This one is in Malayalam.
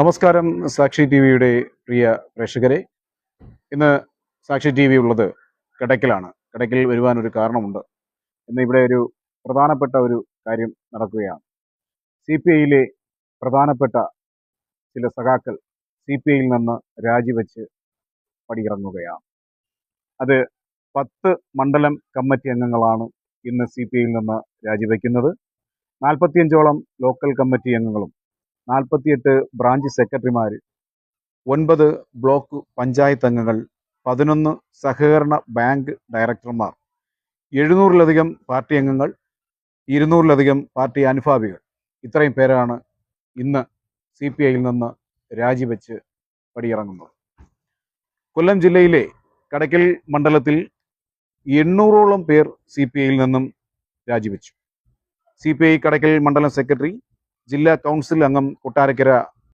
നമസ്കാരം സാക്ഷി ടി വിയുടെ പ്രിയ പ്രേക്ഷകരെ. ഇന്ന് സാക്ഷി ടി വി ഉള്ളത് കിടക്കിലാണ്. കിടക്കിൽ വരുവാൻ ഒരു കാരണമുണ്ട്. ഇന്ന് ഇവിടെ ഒരു പ്രധാനപ്പെട്ട ഒരു കാര്യം നടക്കുകയാണ്. സി പി ഐയിലെ പ്രധാനപ്പെട്ട ചില സഖാക്കൾ സി പി ഐയിൽ നിന്ന് രാജിവെച്ച് പടിയിറങ്ങുകയാണ്. അത് പത്ത് മണ്ഡലം കമ്മിറ്റി അംഗങ്ങളാണ് ഇന്ന് സി പി ഐയിൽ നിന്ന് രാജിവെക്കുന്നത്. നാൽപ്പത്തിയഞ്ചോളം ലോക്കൽ കമ്മിറ്റി അംഗങ്ങളും നാൽപ്പത്തിയെട്ട് ബ്രാഞ്ച് സെക്രട്ടറിമാർ ഒൻപത് ബ്ലോക്ക് പഞ്ചായത്ത് അംഗങ്ങൾ പതിനൊന്ന് സഹകരണ ബാങ്ക് ഡയറക്ടർമാർ എഴുന്നൂറിലധികം പാർട്ടി അംഗങ്ങൾ ഇരുന്നൂറിലധികം പാർട്ടി അനുഭാവികൾ. ഇത്രയും പേരാണ് ഇന്ന് സി പി ഐയിൽ നിന്ന് രാജിവെച്ച് പടിയിറങ്ങുന്നത്. കൊല്ലം ജില്ലയിലെ കടയ്ക്കൽ മണ്ഡലത്തിൽ എണ്ണൂറോളം പേർ സി പി ഐയിൽ നിന്നും രാജിവെച്ചു. സി പി ഐ കടയ്ക്കൽ മണ്ഡലം സെക്രട്ടറി ജില്ലാ കൗൺസിൽ അംഗം കൊട്ടാരക്കര